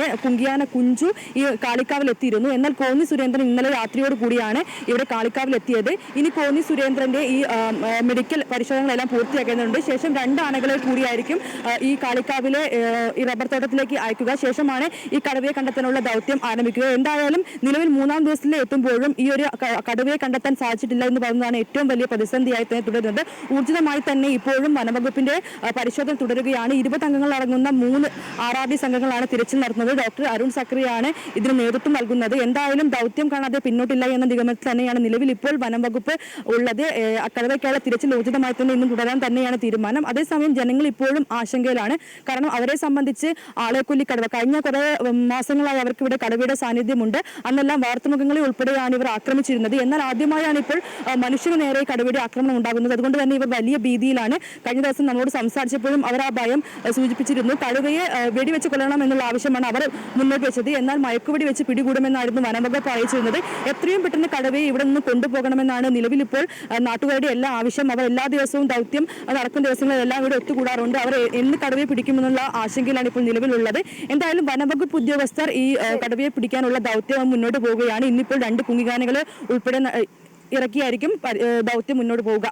തന്നെ കുങ്കിയാന കുഞ്ചു ഈ കാളിക്കാവിൽ എത്തിയിരുന്നു എന്നാൽ കോന്നി സുരേന്ദ്രൻ ഇന്നലെ രാത്രിയോട് കൂടിയാണ് ഇവിടെ കാളിക്കാവിൽ എത്തിയത് ഇനി കോന്നി സുരേന്ദ്രന്റെ ഈ മെഡിക്കൽ പരിശോധനകളെല്ലാം പൂർത്തിയാക്കേണ്ടതുണ്ട്. ശേഷം രണ്ട് ആനകളെ കൂടിയായിരിക്കും ഈ കാളിക്കാവിലെ ഈ റബ്ബർ തോട്ടത്തിലേക്ക് അയക്കുക. ശേഷമാണ് ഈ കടുവയെ കണ്ടെത്താനുള്ള ദൗത്യം ആരംഭിക്കുക. എന്തായാലും നിലവിൽ മൂന്നാം ദിവസത്തിൽ എത്തുമ്പോഴും ഈ ഒരു കടുവയെ കണ്ടെത്താൻ സാധിച്ചിട്ടില്ല എന്ന് പറയുന്നതാണ് ഏറ്റവും വലിയ പ്രതിസന്ധിയായി തന്നെ തുടരുന്നത്. ഊർജിതമായി തന്നെ ഇപ്പോഴും വനവകുപ്പിന്റെ പരിശോധന തുടരുകയാണ്. ഇരുപത് അംഗങ്ങൾ അടങ്ങുന്ന മൂന്ന് ആർ ആർ ഡി സംഘങ്ങളാണ് തിരച്ചിൽ നടത്തുന്നത്. ഡോക്ടർ അരുൺ സക്രിയാണ് ഇതിന് നേതൃത്വം നൽകുന്നത്. എന്തായാലും ദൗത്യം കാണാതെ പിന്നോട്ടില്ല എന്ന നിഗമനത്തിൽ തന്നെയാണ് നിലവിൽ ഇപ്പോൾ വനം വകുപ്പ് ഉള്ളത്. കടുവയ്ക്കുള്ള തിരച്ചിൽ ഊർജിതമായി തന്നെ ഇന്നും തുടരാൻ തന്നെയാണ് തീരുമാനം. അതേസമയം ജനങ്ങൾ ഇപ്പോഴും ആശങ്കയിലാണ്. കാരണം അവരെ സംബന്ധിച്ച് ആളെക്കൊല്ലി കടവ കഴിഞ്ഞ കുറേ മാസങ്ങളായി അവർക്ക് ഇവിടെ കടുവയുടെ സാന്നിധ്യമുണ്ട്. അന്നെല്ലാം വാർത്തമുഖങ്ങളെ ഉൾപ്പെടെയാണ് ഇവർ ആക്രമിച്ചിരുന്നത്. എന്നാൽ ആദ്യമായാണ് ഇപ്പോൾ മനുഷ്യന് നേരെ കടുവയുടെ ആക്രമണം ഉണ്ടാകുന്നത്. അതുകൊണ്ട് തന്നെ ഇവർ വലിയ ഭീതിയിലാണ്. കഴിഞ്ഞ ദിവസം നമ്മളോട് സംസാരിച്ചപ്പോഴും അവർ ആ ഭയം സൂചിപ്പിച്ചിരുന്നു. കടുവയെ വെടിവെച്ച് കൊല്ലണം എന്നുള്ള ആവശ്യമാണ് അവർ മുന്നോട്ട് വെച്ചത്. എന്നാൽ മയക്കുവെടി വെച്ച് പിടികൂടുമെന്നായിരുന്നു വനംവകുപ്പ് അറിയിച്ചിരുന്നത്. എത്രയും പെട്ടെന്ന് കടവയെ ഇവിടെ നിന്ന് കൊണ്ടുപോകണമെന്നാണ് നിലവിലിപ്പോൾ നാട്ടുകാരുടെ എല്ലാ ആവശ്യം. അവർ എല്ലാ ദിവസവും ദൗത്യം നടക്കുന്ന ദിവസങ്ങളിലെല്ലാം ഇവിടെ ഒത്തുകൂടാറുണ്ട്. അവർ എന്ന് കടവയെ പിടിക്കുമെന്നുള്ള ആശങ്കയിലാണ് ഇപ്പോൾ നിലവിലുള്ളത്. എന്തായാലും വനംവകുപ്പ് ഉദ്യോഗസ്ഥർ ഈ കടവയെ പിടിക്കാനുള്ള ദൗത്യം മുന്നോട്ട് പോവുകയാണ്. ഇന്നിപ്പോൾ രണ്ട് കുങ്ങിഗാനകൾ ഉൾപ്പെടെ ഇറക്കിയായിരിക്കും ദൗത്യം മുന്നോട്ട് പോവുക.